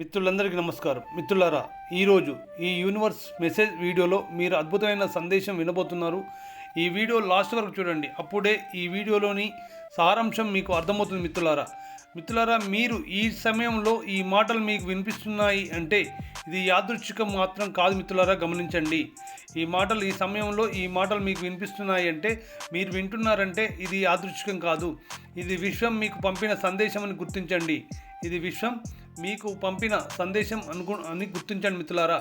మిత్రులందరికీ నమస్కారం. మిత్రులారా ఈరోజు ఈ యూనివర్స్ మెసేజ్ వీడియోలో మీరు అద్భుతమైన సందేశం వినబోతున్నారు. ఈ వీడియో లాస్ట్ వరకు చూడండి. అప్పుడే ఈ వీడియోలోని సారాంశం మీకు అర్థమవుతుంది మిత్రులారా. మిత్రులారా మీరు ఈ సమయంలో ఈ మాటలు మీకు వినిపిస్తున్నాయి అంటే ఇది యాదృచ్ఛికం మాత్రం కాదు మిత్రులారా గమనించండి. ఈ మాటలు ఈ సమయంలో ఈ మాటలు మీకు వినిపిస్తున్నాయి అంటే మీరు వింటున్నారంటే ఇది యాదృచ్ఛికం కాదు. ఇది విశ్వం మీకు పంపిన సందేశం అని గుర్తించండి. ఇది విశ్వం మీకు పంపిన సందేశం అనుకు అని గుర్తించండి మిత్రులారా.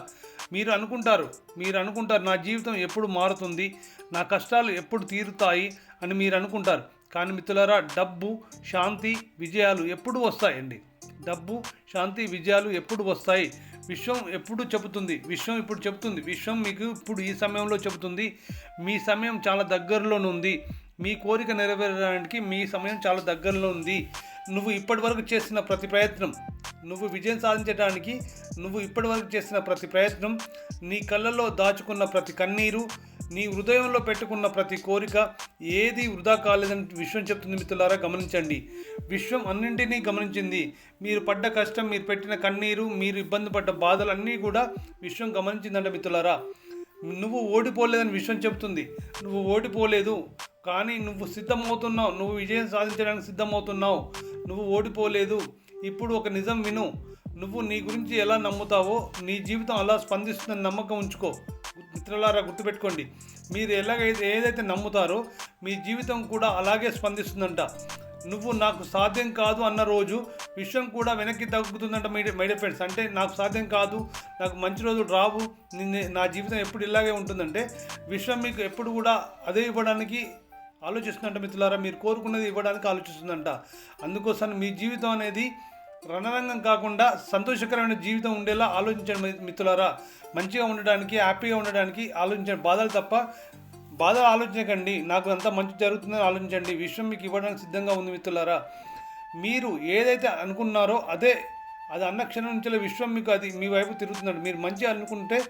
మీరు అనుకుంటారు మీరు అనుకుంటారు నా జీవితం ఎప్పుడు మారుతుంది నా కష్టాలు ఎప్పుడు తీరుతాయి అని మీరు అనుకుంటారు. కానీ మిత్రులారా డబ్బు శాంతి విజయాలు ఎప్పుడు వస్తాయండి. డబ్బు శాంతి విజయాలు ఎప్పుడు వస్తాయి? విశ్వం ఎప్పుడు చెబుతుంది? విశ్వం ఇప్పుడు చెబుతుంది. విశ్వం మీకు ఇప్పుడు ఈ సమయంలో చెబుతుంది. మీ సమయం చాలా దగ్గరలోనుంది మీ కోరిక నెరవేరడానికి మీ సమయం చాలా దగ్గరలో ఉంది. నువ్వు ఇప్పటివరకు చేసిన ప్రతి ప్రయత్నం నువ్వు విజయం సాధించడానికి నువ్వు ఇప్పటివరకు చేసిన ప్రతి ప్రయత్నం నీ కళ్ళల్లో దాచుకున్న ప్రతి కన్నీరు నీ హృదయంలో పెట్టుకున్న ప్రతి కోరిక ఏది వృధా కాలేదని విశ్వం చెప్తుంది మిత్రులారా గమనించండి. విశ్వం అన్నింటినీ గమనించింది. మీరు పడ్డ కష్టం మీరు పెట్టిన కన్నీరు మీరు ఇబ్బంది పడ్డ బాధలన్నీ కూడా విశ్వం గమనించిందంట మిత్రులారా. నువ్వు ఓడిపోలేదని విశ్వం చెప్తుంది. నువ్వు ఓడిపోలేదు కానీ నువ్వు సిద్ధమవుతున్నావు. నువ్వు విజయం సాధించడానికి సిద్ధమవుతున్నావు. నువ్వు ఓడిపోలేదు ఇప్పుడు ఒక నిజం విను. నువ్వు నీ గురించి ఎలా నమ్ముతావో నీ జీవితం అలా స్పందిస్తుందని నమ్మకం ఉంచుకో. మిత్రులారా గుర్తుపెట్టుకోండి. మీరు ఎలాగైతే ఏదైతే నమ్ముతారో మీ జీవితం కూడా అలాగే స్పందిస్తుందంట. నువ్వు నాకు సాధ్యం కాదు అన్న రోజు విశ్వం కూడా వెనక్కి తగ్గుతుందంట మీ మై ఫ్రెండ్స్ అంటే నాకు సాధ్యం కాదు నాకు మంచి రోజు రావు నా జీవితం ఎప్పుడు ఇలాగే ఉంటుందంటే విశ్వం మీకు ఎప్పుడు కూడా అదే ఇవ్వడానికి ఆలోచిస్తుందంట మిత్రులారా మీరు కోరుకున్నది ఇవ్వడానికి ఆలోచిస్తుందంట. అందుకోసం మీ జీవితం అనేది రణరంగం కాకుండా సంతోషకరమైన జీవితం ఉండేలా ఆలోచించండి మిత్రులారా. మంచిగా ఉండడానికి హ్యాపీగా ఉండడానికి ఆలోచించండి. బాధలు తప్ప బాధ ఆలోచించకండి. నాకు అంతా మంచి జరుగుతుందని ఆలోచించండి. విశ్వం మీకు ఇవ్వడానికి సిద్ధంగా ఉంది మిత్రులారా. మీరు ఏదైతే అనుకున్నారో అదే అది అన్న క్షణం నుంచి విశ్వం మీకు అది మీ వైపు తిరుగుతుందంట. మీరు మంచి అనుకుంటే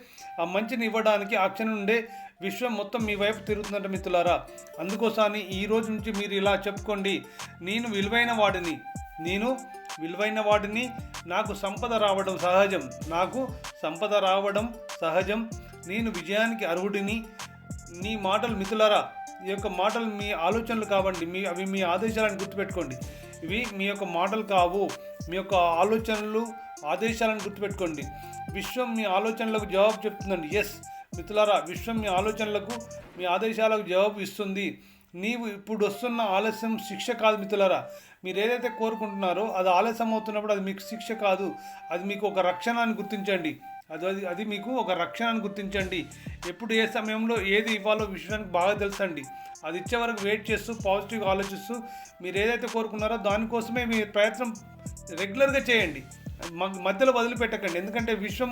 ఆ మంచిని ఇవ్వడానికి ఆ క్షణం నుండే విశ్వం మొత్తం మీ వైపు తిరుగుతుందంట మిత్రులారా. అందుకోసాని ఈ రోజు నుంచి మీరు ఇలా చెప్పుకోండి. నేను విలువైన వాడిని నేను విలువైన వాడిని నాకు సంపద రావడం సహజం. నాకు సంపద రావడం సహజం. నేను విజయానికి అర్హుడిని. నీ మాటలు మిత్రులారా ఈ యొక్క మాటలు మీ ఆలోచనలు కావండి. మీ అవి మీ ఆదేశాలను గుర్తుపెట్టుకోండి. ఇవి మీ యొక్క మాటలు కావు. మీ యొక్క ఆలోచనలు ఆదేశాలను గుర్తుపెట్టుకోండి. విశ్వం మీ ఆలోచనలకు జవాబు చెప్తుందండి. ఎస్ మిత్రులారా విశ్వం మీ ఆలోచనలకు మీ ఆదేశాలకు జవాబు ఇస్తుంది. నీవు ఇప్పుడు వస్తున్న ఆలస్యం శిక్ష కాదు మిత్రులారా. మీరు ఏదైతే కోరుకుంటున్నారో అది ఆలస్యం అవుతున్నప్పుడు అది మీకు శిక్ష కాదు. అది మీకు ఒక రక్షణ అని గుర్తించండి. అది అది అది మీకు ఒక రక్షణను గుర్తించండి. ఎప్పుడు ఏ సమయంలో ఏది ఇవ్వాలో విషయానికి బాగా తెలుసండి. అది ఇచ్చే వరకు వెయిట్ చేస్తూ పాజిటివ్గా ఆలోచిస్తూ మీరు ఏదైతే కోరుకున్నారో దానికోసమే మీ ప్రయత్నం రెగ్యులర్గా చేయండి. మధ్యలో వదిలిపెట్టకండి. ఎందుకంటే విశ్వం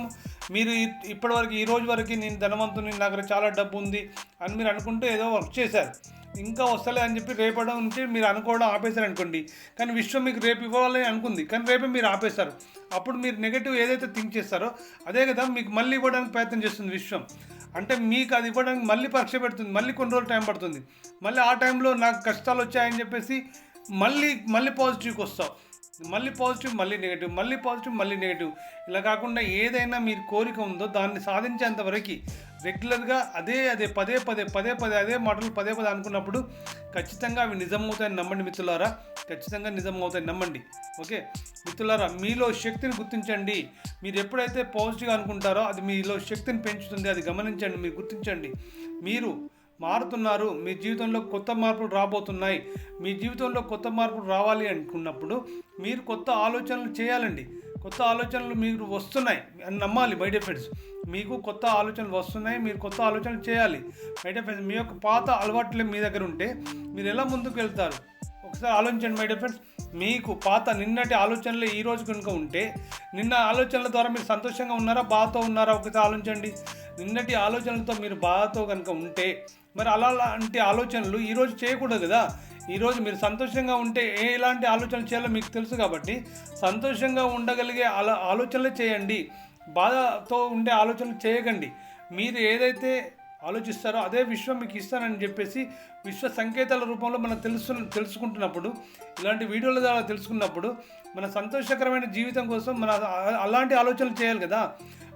మీరు ఇప్పటివరకు ఈ రోజు వరకు నేను ధనవంతుని నా దగ్గర చాలా డబ్బు ఉంది అని మీరు అనుకుంటూ ఏదో వర్క్ చేశారు. ఇంకా వస్తలే అని చెప్పి రేపడం నుంచి మీరు అనుకోవడం ఆపేశారు అనుకోండి. కానీ విశ్వం మీకు రేపు ఇవ్వాలని అనుకుంది. కానీ రేపే మీరు ఆపేశారు. అప్పుడు మీరు నెగిటివ్ ఏదైతే థింక్ చేస్తారో అదే కదా మీకు మళ్ళీ ఇవ్వడానికి ప్రయత్నం చేస్తుంది విశ్వం. అంటే మీకు అది ఇవ్వడానికి మళ్ళీ పరీక్ష పెడుతుంది. మళ్ళీ కొన్ని రోజులు టైం పడుతుంది. మళ్ళీ ఆ టైంలో నాకు కష్టాలు వచ్చాయని చెప్పేసి మళ్ళీ మళ్ళీ పాజిటివ్కి వస్తావు. మళ్ళీ పాజిటివ్ మళ్ళీ నెగిటివ్ మళ్ళీ పాజిటివ్ మళ్ళీ నెగిటివ్ ఇలా కాకుండా ఏదైనా మీరు కోరిక ఉందో దాన్ని సాధించేంత వరకు రెగ్యులర్గా అదే అదే పదే పదే పదే పదే అదే మాటలు పదే పదే అనుకున్నప్పుడు ఖచ్చితంగా అవి నిజమవుతాయని నమ్మండి మిత్రులారా. ఖచ్చితంగా నిజమవుతాయని నమ్మండి. ఓకే? మిత్రులారా మీలో శక్తిని గుర్తించండి. మీరు ఎప్పుడైతే పాజిటివ్గా అనుకుంటారో అది మీలో శక్తిని పెంచుతుంది. అది గమనించండి మీరు గుర్తించండి. మీరు మారుతున్నారు. మీ జీవితంలో కొత్త మార్పులు రాబోతున్నాయి. మీ జీవితంలో కొత్త మార్పులు రావాలి అనుకున్నప్పుడు మీరు కొత్త ఆలోచనలు చేయాలండి. కొత్త ఆలోచనలు మీరు వస్తున్నాయి అని నమ్మాలి బయట ఫ్రెండ్స్ మీకు కొత్త ఆలోచనలు వస్తున్నాయి మీరు కొత్త ఆలోచనలు చేయాలి. బయట ఫ్రెండ్స్ మీ యొక్క పాత అలవాట్లే మీ దగ్గర ఉంటే మీరు ఎలా ముందుకు వెళ్తారు? ఒకసారి ఆలోచించండి మై ఫ్రెండ్స్ మీకు పాత నిన్నటి ఆలోచనలు ఈ రోజు కనుక ఉంటే నిన్న ఆలోచనల ద్వారా మీరు సంతోషంగా ఉన్నారా? బాధతో ఉన్నారా? ఒకసారి ఆలోచించండి. నిన్నటి ఆలోచనలతో మీరు బాధతో కనుక ఉంటే మరి అలా అలాంటి ఆలోచనలు ఈరోజు చేయకూడదు కదా? ఈరోజు మీరు సంతోషంగా ఉంటే ఏ ఎలాంటి ఆలోచనలు చేయాలో మీకు తెలుసు కాబట్టి సంతోషంగా ఉండగలిగే ఆలో ఆలోచనలే చేయండి. బాధతో ఉండే ఆలోచనలు చేయకండి. మీరు ఏదైతే ఆలోచిస్తారో అదే విశ్వం మీకు ఇస్తానని చెప్పేసి విశ్వ సంకేతాల రూపంలో మనం తెలుసు తెలుసుకుంటున్నప్పుడు ఇలాంటి వీడియోల ద్వారా తెలుసుకున్నప్పుడు మన సంతోషకరమైన జీవితం కోసం మన అలాంటి ఆలోచనలు చేయాలి కదా?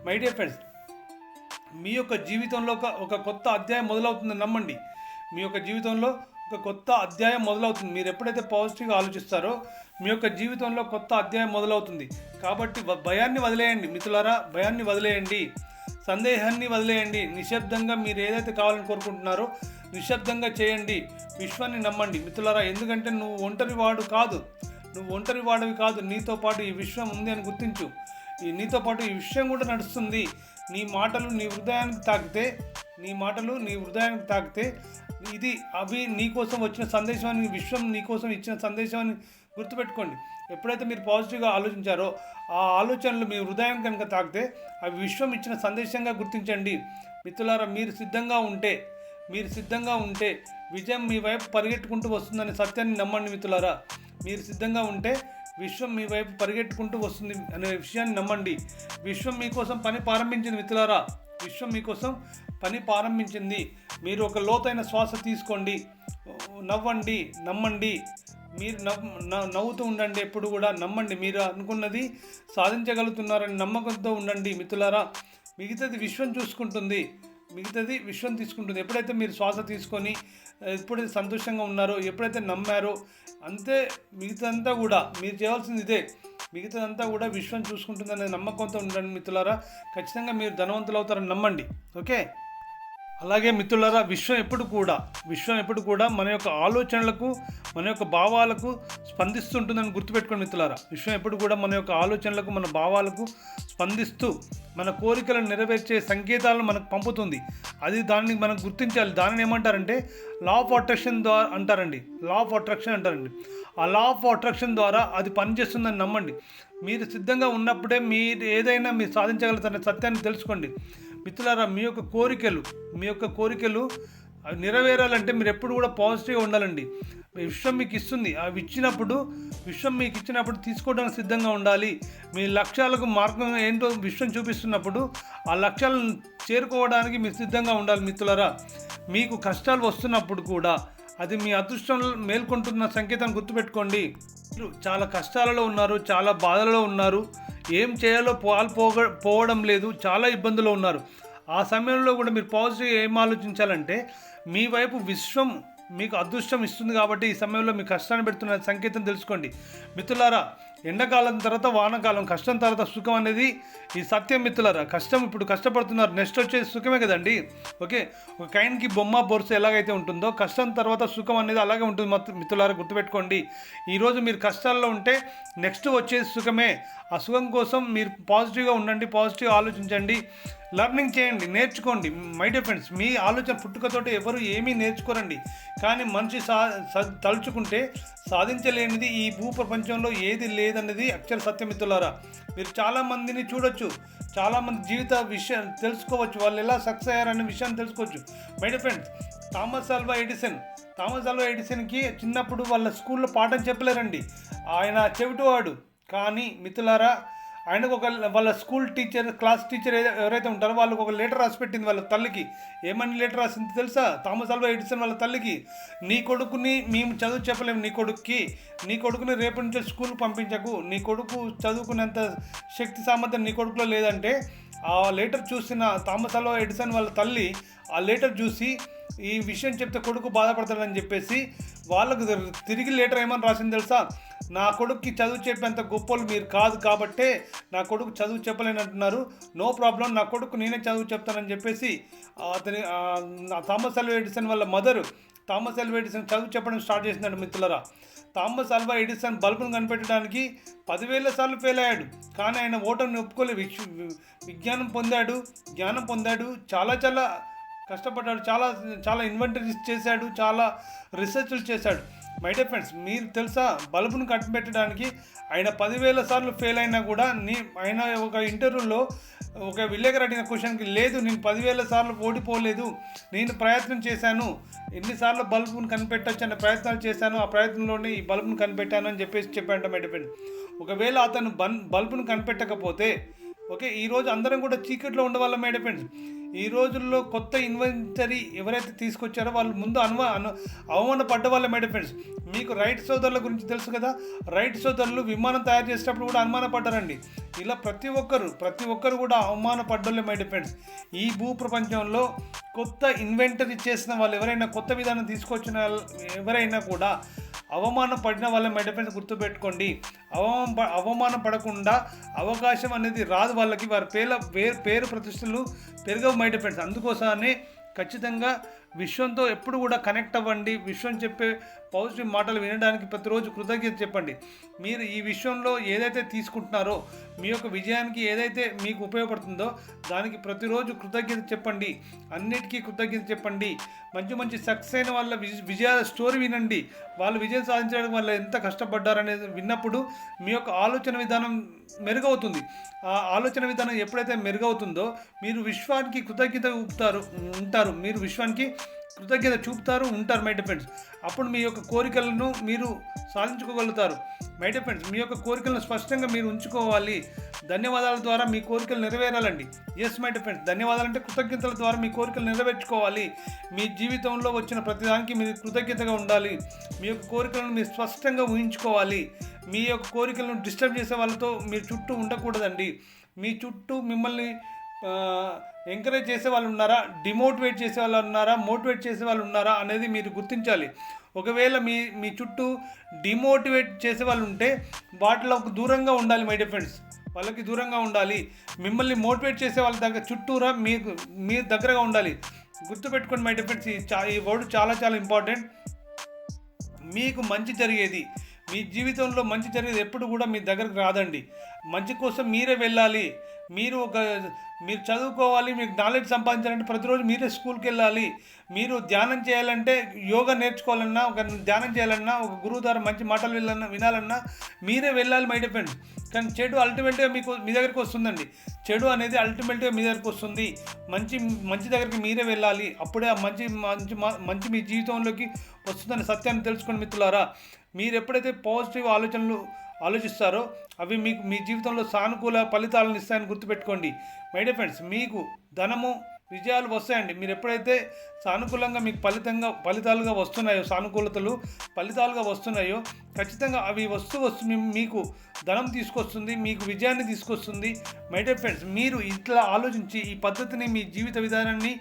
మై డియర్ ఫ్రెండ్స్ మీ యొక్క జీవితంలో ఒక ఒక కొత్త అధ్యాయం మొదలవుతుంది నమ్మండి. మీ యొక్క జీవితంలో ఒక కొత్త అధ్యాయం మొదలవుతుంది. మీరు ఎప్పుడైతే పాజిటివ్గా ఆలోచిస్తారో మీ యొక్క జీవితంలో కొత్త అధ్యాయం మొదలవుతుంది. కాబట్టి భయాన్ని వదిలేయండి మిత్రులారా. భయాన్ని వదిలేయండి. సందేహాన్ని వదిలేయండి. నిశ్శబ్దంగా మీరు ఏదైతే కావాలని కోరుకుంటున్నారో నిశ్శబ్దంగా చేయండి. విశ్వాన్ని నమ్మండి. మిత్రులారా ఎందుకంటే నువ్వు ఒంటరి వాడు కాదు. నువ్వు ఒంటరి వాడవి కాదు. నీతో పాటు ఈ విశ్వం ఉంది అని గుర్తించు. నీతో పాటు ఈ విషయం కూడా నడుస్తుంది. నీ మాటలు నీ హృదయానికి తాకితే నీ మాటలు నీ హృదయానికి తాకితే ఇది అవి నీ కోసం వచ్చిన సందేశం విశ్వం నీ కోసం ఇచ్చిన సందేశాన్ని గుర్తుపెట్టుకోండి. ఎప్పుడైతే మీరు పాజిటివ్గా ఆలోచించారో ఆ ఆలోచనలు మీ హృదయం కనుక తాకితే అవి విశ్వం ఇచ్చిన సందేశంగా గుర్తించండి. మిత్రులారా మీరు సిద్ధంగా ఉంటే మీరు సిద్ధంగా ఉంటే విజయం మీ వైపు పరిగెట్టుకుంటూ వస్తుందనే సత్యాన్ని నమ్మండి మిత్రులారా. మీరు సిద్ధంగా ఉంటే విశ్వం మీ వైపు పరిగెట్టుకుంటూ వస్తుంది అనే విషయాన్ని నమ్మండి. విశ్వం మీకోసం పని ప్రారంభించింది మిత్రులారా. విశ్వం మీకోసం పని ప్రారంభించింది. మీరు ఒక లోతైన శ్వాస తీసుకోండి. నవ్వండి నమ్మండి. మీరు నవ్ నవ్వుతూ ఉండండి. ఎప్పుడు కూడా నమ్మండి. మీరు అనుకున్నది సాధించగలుగుతున్నారని నమ్మకంతో ఉండండి మిత్రులారా. మిగతాది విశ్వం చూసుకుంటుంది. మిగతాది విశ్వం తీసుకుంటుంది. ఎప్పుడైతే మీరు శ్వాస తీసుకొని ఎప్పుడైతే సంతోషంగా ఉన్నారో ఎప్పుడైతే నమ్మారో అంతే మిగతాదంతా కూడా మీరు చేయాల్సింది ఇదే. మిగతాదంతా కూడా విశ్వం చూసుకుంటుందనే నమ్మకంతో ఉండండి మిత్రులారా. ఖచ్చితంగా మీరు ధనవంతులు అవుతారని నమ్మండి. ఓకే? అలాగే మిత్రులారా విశ్వం ఎప్పుడు కూడా విశ్వం ఎప్పుడు కూడా మన యొక్క ఆలోచనలకు మన యొక్క భావాలకు స్పందిస్తుంటుందని గుర్తుపెట్టుకోండి మిత్రులారా. విశ్వం ఎప్పుడు కూడా మన యొక్క ఆలోచనలకు మన భావాలకు స్పందిస్తూ మన కోరికలను నెరవేర్చే సంకేతాలను మనకు పంపుతుంది. అది దాన్ని మనం గుర్తించాలి. దానిని ఏమంటారంటే లా ఆఫ్ అట్రాక్షన్ ద్వారా అంటారండి. లా ఆఫ్ అట్రాక్షన్ అంటారండి. ఆ లా ఆఫ్ అట్రాక్షన్ ద్వారా అది పనిచేస్తుందని నమ్మండి. మీరు సిద్ధంగా ఉన్నప్పుడే మీరు ఏదైనా మీరు సాధించగలుగుతారనే సత్యాన్ని తెలుసుకోండి. మిత్రులారా మీ యొక్క కోరికలు మీ యొక్క కోరికలు అవి నెరవేరాలంటే మీరు ఎప్పుడు కూడా పాజిటివ్గా ఉండాలండి. విశ్వం మీకు ఇస్తుంది. అవి ఇచ్చినప్పుడు విశ్వం మీకు ఇచ్చినప్పుడు తీసుకోవడానికి సిద్ధంగా ఉండాలి. మీ లక్ష్యాలకు మార్గం ఏంటో విశ్వం చూపిస్తున్నప్పుడు ఆ లక్ష్యాలను చేరుకోవడానికి మీరు సిద్ధంగా ఉండాలి మిత్రులరా. మీకు కష్టాలు వస్తున్నప్పుడు కూడా అది మీ అదృష్టం మేల్కొంటున్న సంకేతం గుర్తుపెట్టుకోండి. మీరు చాలా కష్టాలలో ఉన్నారు చాలా బాధలలో ఉన్నారు. ఏం చేయాలో పాల్పోగ పోవడం లేదు చాలా ఇబ్బందులు ఉన్నారు. ఆ సమయంలో కూడా మీరు పాజిటివ్ ఏం ఆలోచించాలంటే మీ వైపు విశ్వం మీకు అదృష్టం ఇస్తుంది కాబట్టి ఈ సమయంలో మీ కష్టాన్ని పెడుతున్న సంకేతం తెలుసుకోండి. మిత్రులారా ఎండాకాలం తర్వాత వానాకాలం కష్టం తర్వాత సుఖం అనేది ఈ సత్యం మిత్రులరా. కష్టం ఇప్పుడు కష్టపడుతున్నారు. నెక్స్ట్ వచ్చేది సుఖమే కదండి. ఓకే? ఒక కైన్కి బొమ్మ బొరుసు ఎలాగైతే ఉంటుందో కష్టం తర్వాత సుఖం అనేది అలాగే ఉంటుంది మత్తు- మిత్రులారా గుర్తుపెట్టుకోండి. ఈరోజు మీరు కష్టాల్లో ఉంటే నెక్స్ట్ వచ్చేది సుఖమే. ఆ సుఖం కోసం మీరు పాజిటివ్గా ఉండండి పాజిటివ్ ఆలోచించండి. లర్నింగ్ చేయండి నేర్చుకోండి. మై డియర్ ఫ్రెండ్స్ మీ ఆలోచన పుట్టుకతోటి ఎవరు ఏమీ నేర్చుకోరండి. కానీ మనిషి సా తలుచుకుంటే సాధించలేనిది ఈ భూ ప్రపంచంలో ఏది లేదన్నది అక్షర సత్యమిత్రులారా. మీరు చాలామందిని చూడొచ్చు. చాలామంది జీవిత విషయం తెలుసుకోవచ్చు. వాళ్ళు ఎలా సక్సెస్ అయ్యారనే విషయాన్ని తెలుసుకోవచ్చు. My dear friends Thomas Alva Edison Thomas Alva ఎడిసన్కి చిన్నప్పుడు వాళ్ళ స్కూల్లో పాఠం చెప్పలేరండి. ఆయన చెవిటివాడు. కానీ మిత్రులారా ఆయనకు ఒక వాళ్ళ స్కూల్ టీచర్ క్లాస్ టీచర్ ఎవరైతే ఉంటారో వాళ్ళకి ఒక లెటర్ రాసి పెట్టింది వాళ్ళ తల్లికి. ఏమని లెటర్ రాసింది తెలుసా? థామస్ ఆల్వా ఎడిసన్ వాళ్ళ తల్లికి. నీ కొడుకుని మేము చదువు చెప్పలేము నీ కొడుక్కి. నీ కొడుకుని రేపటి నుంచి స్కూల్ పంపించకు. నీ కొడుకు చదువుకునేంత శక్తి సామర్థ్యం నీ కొడుకులో లేదంటే ఆ లెటర్ చూసిన థామస్ ఆల్వా ఎడిసన్ వాళ్ళ తల్లి ఆ లెటర్ చూసి ఈ విషయం చెప్తే కొడుకు బాధపడతాడని చెప్పేసి వాళ్ళకు తిరిగి లేటర్ ఏమని రాసింది తెలుసా? నా కొడుక్కి చదువు చెప్పేంత గొప్పలు మీరు కాదు కాబట్టే నా కొడుకు చదువు చెప్పలేనంటున్నారు నో ప్రాబ్లం నా కొడుకు నేనే చదువు చెప్తానని చెప్పేసి అతని నా థామస్ అల్వా ఎడిసన్ వాళ్ళ మదర్ థామస్ అల్వా ఎడిసన్ చదువు చెప్పడం స్టార్ట్ చేసిందండి మిత్రులరా. థామస్ అల్వా ఎడిసన్ బల్బును కనిపెట్టడానికి పదివేల సార్లు ఫెయిల్ అయ్యాడు. కానీ ఆయన ఓటమిని ఒప్పుకోలే. విజ్ఞానం పొందాడు జ్ఞానం పొందాడు చాలా చాలా కష్టపడ్డాడు చాలా చాలా ఇన్వెంటరీస్ చేశాడు చాలా రీసెర్చ్లు చేశాడు. మై డే ఫ్రెండ్స్ మీరు తెలుసా బల్బును కట్టిపెట్టడానికి ఆయన పదివేల సార్లు ఫెయిల్ అయినా కూడా నీ ఆయన ఒక ఇంటర్వ్యూలో ఒక విలేకరు అడిగిన క్వశ్చన్కి లేదు నేను పదివేల సార్లు ఓడిపోలేదు నేను ప్రయత్నం చేశాను ఎన్నిసార్లు బల్బును కనిపెట్టచ్చు అనే ప్రయత్నాలు చేశాను ఆ ప్రయత్నంలోనే ఈ బల్బును కనిపెట్టాను అని చెప్పేసి చెప్పాడు మై డే ఫ్రెండ్స్ ఒకవేళ అతను బన్ బల్బును కనిపెట్టకపోతే ఓకే ఈరోజు అందరం కూడా చీకట్లో ఉండవాళ్ళం మేడం ఫ్రెండ్స్. ఈ రోజుల్లో కొత్త ఇన్వెంటరీ ఎవరైతే తీసుకొచ్చారో వాళ్ళు ముందు అనువ అవమాన పడ్డ వాళ్ళ మేడం ఫ్రెండ్స్. మీకు రైట్ సోదరుల గురించి తెలుసు కదా? రైట్ సోదరులు విమానం తయారు చేసేటప్పుడు కూడా అనుమానపడ్డారండి. ఇలా ప్రతి ఒక్కరు ప్రతి ఒక్కరు కూడా అవమాన పడ్డోళ్ళే మై ఫ్రెండ్స్. ఈ భూ ప్రపంచంలో కొత్త ఇన్వెంటరీ చేసిన వాళ్ళు ఎవరైనా కొత్త విధానం తీసుకొచ్చిన ఎవరైనా కూడా అవమానం పడిన వాళ్ళ మై గుర్తుపెట్టుకోండి. అవమాన అవమానం పడకుండా అవకాశం అనేది రాదు వాళ్ళకి. వారి పేర్ల పేరు పేరు ప్రతిష్టలు పెరగవు మై ఫ్రెండ్స్ ఖచ్చితంగా విశ్వంతో ఎప్పుడు కూడా కనెక్ట్ అవ్వండి. విశ్వం చెప్పే పాజిటివ్ మాటలు వినడానికి ప్రతిరోజు కృతజ్ఞత చెప్పండి. మీరు ఈ విశ్వంలో ఏదైతే తీసుకుంటున్నారో మీ యొక్క విజయానికి ఏదైతే మీకు ఉపయోగపడుతుందో దానికి ప్రతిరోజు కృతజ్ఞత చెప్పండి. అన్నిటికీ కృతజ్ఞత చెప్పండి. మంచి మంచి సక్సెస్ అయిన వాళ్ళ విజ- విజయ స్టోరీ వినండి. వాళ్ళు విజయం సాధించడానికి వాళ్ళు ఎంత కష్టపడ్డారనేది విన్నప్పుడు మీ యొక్క ఆలోచన విధానం మెరుగవుతుంది. ఆ ఆలోచన విధానం ఎప్పుడైతే మెరుగవుతుందో మీరు విశ్వానికి కృతజ్ఞత ఉంటారు ఉంటారు. మీరు విశ్వానికి కృతజ్ఞత చూపుతారు ఉంటారు మై డిఫెండ్స్ అప్పుడు మీ యొక్క కోరికలను మీరు సాధించుకోగలుగుతారు. మై డిఫెండ్స్ మీ యొక్క కోరికలను స్పష్టంగా మీరు ఉంచుకోవాలి. ధన్యవాదాల ద్వారా మీ కోరికలు నెరవేరాలండి. ఎస్ మై డిఫెండ్స్ ధన్యవాదాలు అంటే కృతజ్ఞతల ద్వారా మీ కోరికలు నెరవేర్చుకోవాలి. మీ జీవితంలో వచ్చిన ప్రతిదానికి మీరు కృతజ్ఞతగా ఉండాలి. మీ యొక్క కోరికలను మీరు స్పష్టంగా ఊహించుకోవాలి. మీ యొక్క కోరికలను డిస్టర్బ్ చేసే వాళ్ళతో మీరు చుట్టూ ఉండకూడదండి. మీ చుట్టూ మిమ్మల్ని ఎంకరేజ్ చేసే వాళ్ళు ఉన్నారా? డిమోటివేట్ చేసే వాళ్ళు ఉన్నారా? మోటివేట్ చేసే వాళ్ళు ఉన్నారా? అనేది మీరు గుర్తించాలి. ఒకవేళ మీ మీ చుట్టూ డిమోటివేట్ చేసే వాళ్ళు ఉంటే వాటిలోకి దూరంగా ఉండాలి మై ఫ్రెండ్స్ వాళ్ళకి దూరంగా ఉండాలి. మిమ్మల్ని మోటివేట్ చేసే వాళ్ళ దగ్గర చుట్టూరా మీకు మీరు దగ్గరగా ఉండాలి. గుర్తుపెట్టుకోండి మై ఫ్రెండ్స్ ఈ చా ఈ వర్డ్ చాలా చాలా ఇంపార్టెంట్ మీకు మంచి జరిగేది. మీ జీవితంలో మంచి జరిగేది ఎప్పుడు కూడా మీ దగ్గరకు రాదండి. మంచి కోసం మీరే వెళ్ళాలి. మీరు ఒక మీరు చదువుకోవాలి మీకు నాలెడ్జ్ సంపాదించాలంటే ప్రతిరోజు మీరే స్కూల్కి వెళ్ళాలి. మీరు ధ్యానం చేయాలంటే యోగా నేర్చుకోవాలన్నా ఒక ధ్యానం చేయాలన్నా ఒక గురువు ద్వారా మంచి మాటలు వెళ్ళాలన్నా వినాలన్నా మీరే వెళ్ళాలి మై డిపెండ్ కానీ చెడు అల్టిమేట్గా మీకు మీ దగ్గరికి వస్తుందండి. చెడు అనేది అల్టిమేట్గా మీ దగ్గరికి వస్తుంది. మంచి మంచి దగ్గరికి మీరే వెళ్ళాలి. అప్పుడే ఆ మంచి మంచి మా- మంచి మీ జీవితంలోకి వస్తుందని సత్యాన్ని తెలుసుకోండి మిత్రులారా మీరు ఎప్పుడైతే పాజిటివ్ ఆలోచనలు ఆలోచిస్తారో అవి మీకు మీ జీవితంలో సానుకూల ఫలితాలను ఇస్తాయని గుర్తుపెట్టుకోండి. మై డియర్ ఫ్రెండ్స్ మీకు ధనము విజయాలు వస్తాయండి. మీరు ఎప్పుడైతే సానుకూలంగా మీకు ఫలితంగా ఫలితాలుగా వస్తున్నాయో సానుకూలతలు ఫలితాలుగా వస్తున్నాయో ఖచ్చితంగా అవి వస్తూ వస్తు మీకు ధనం తీసుకొస్తుంది మీకు విజయాన్ని తీసుకొస్తుంది. మై డియర్ ఫ్రెండ్స్ మీరు ఇట్లా ఆలోచించి ఈ పద్ధతిని మీ జీవిత విధానాన్ని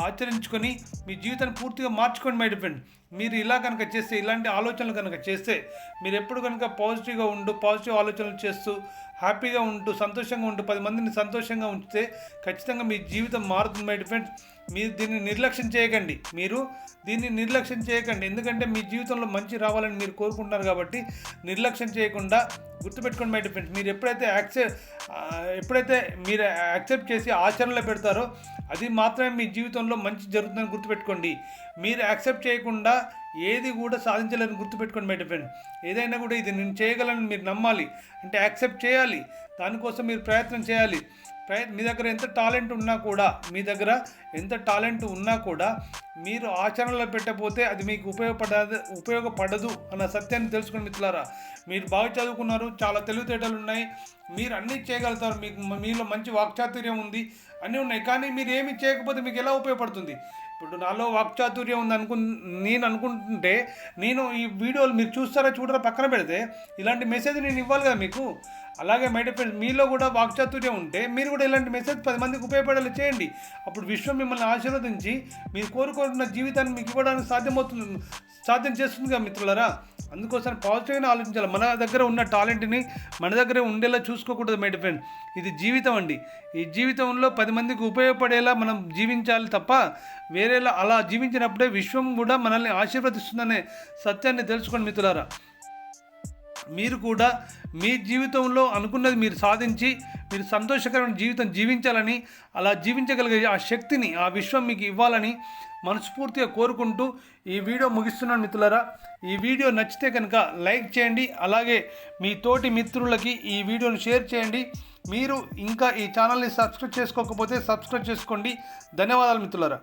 ఆచరించుకొని మీ జీవితాన్ని పూర్తిగా మార్చుకోండి మై డిపెండ్ మీరు ఇలా కనుక చేస్తే ఇలాంటి ఆలోచనలు కనుక చేస్తే మీరు ఎప్పుడు కనుక పాజిటివ్గా ఉండు పాజిటివ్ ఆలోచనలు చేస్తూ హ్యాపీగా ఉంటూ సంతోషంగా ఉంటూ పది మందిని సంతోషంగా ఉంచితే ఖచ్చితంగా మీ జీవితం మారుతుంది మై ఫ్రెండ్స్ మీరు దీన్ని నిర్లక్ష్యం చేయకండి. మీరు దీన్ని నిర్లక్ష్యం చేయకండి. ఎందుకంటే మీ జీవితంలో మంచి రావాలని మీరు కోరుకుంటున్నారు కాబట్టి నిర్లక్ష్యం చేయకుండా గుర్తుపెట్టుకోండి మై డిఫెండ్స్ మీరు ఎప్పుడైతే యాక్సెప్ట్ ఎప్పుడైతే మీరు యాక్సెప్ట్ చేసి ఆచరణలో పెడతారో అది మాత్రమే మీ జీవితంలో మంచి జరుగుతుందని గుర్తుపెట్టుకోండి. మీరు యాక్సెప్ట్ చేయకుండా ఏది కూడా సాధించలేదని గుర్తుపెట్టుకోండి మై డిఫెండ్ ఏదైనా కూడా ఇది నేను చేయగలను మీరు నమ్మాలి. అంటే యాక్సెప్ట్ చేయాలి. దానికోసం మీరు ప్రయత్నం చేయాలి. ప్రయత్ మీ దగ్గర ఎంత టాలెంట్ ఉన్నా కూడా మీ దగ్గర ఎంత టాలెంట్ ఉన్నా కూడా మీరు ఆచరణలో పెట్టకపోతే అది మీకు ఉపయోగపడదు ఉపయోగపడదు అన్న సత్యాన్ని తెలుసుకుని మిత్రులారా. మీరు బాగా చదువుకున్నారు చాలా తెలివితేటలు ఉన్నాయి మీరు అన్నీ చేయగలుగుతారు మీకు మీలో మంచి వాక్చాతుర్యం ఉంది అన్నీ ఉన్నాయి కానీ మీరు ఏమి చేయకపోతే మీకు ఎలా ఉపయోగపడుతుంది? ఇప్పుడు నాలో వాక్చాతుర్యం ఉంది అనుకు నేను అనుకుంటుంటే నేను ఈ వీడియోలు మీరు చూస్తారా చూడరా పక్కన పెడితే ఇలాంటి మెసేజ్ నేను ఇవ్వాలి కదా మీకు. అలాగే మై ఫ్రెండ్స్ మీలో కూడా వాక్చాతుర్యం ఉంటే మీరు కూడా ఇలాంటి మెసేజ్ పది మందికి ఉపయోగపడేలా చేయండి. అప్పుడు విశ్వం మిమ్మల్ని ఆశీర్వదించి మీరు కోరుకుంటున్న జీవితాన్ని మీకు ఇవ్వడానికి సాధ్యమవుతుంది సాధ్యం చేస్తుందిగా మిత్రులరా? అందుకోసం పాజిటివ్గా ఆలోచించాలి. మన దగ్గర ఉన్న టాలెంట్ని మన దగ్గర ఉండేలా చూసుకోకూడదు మై ఫ్రెండ్ ఇది జీవితం అండి. ఈ జీవితంలో పది మందికి ఉపయోగపడేలా మనం జీవించాలి తప్ప వేరేలా అలా జీవించినప్పుడే విశ్వం కూడా మనల్ని ఆశీర్వదిస్తుందనే సత్యాన్ని తెలుసుకోండి మిత్రులారా. మీరు కూడా మీ జీవితంలో అనుకున్నది మీరు సాధించి మీరు సంతోషకరమైన జీవితం జీవించాలని అలా జీవించగలిగే ఆ శక్తిని ఆ విశ్వం మీకు ఇవ్వాలని మనస్ఫూర్తిగా కోరుకుంటూ ఈ వీడియో ముగిస్తున్నాను మిత్రులరా. ఈ వీడియో నచ్చితే కనుక లైక్ చేయండి అలాగే మీ తోటి మిత్రులకి ఈ వీడియోను షేర్ చేయండి. మీరు ఇంకా ఈ ఛానల్ని సబ్స్క్రైబ్ చేసుకోకపోతే సబ్స్క్రైబ్ చేసుకోండి. ధన్యవాదాలు మిత్రులరా.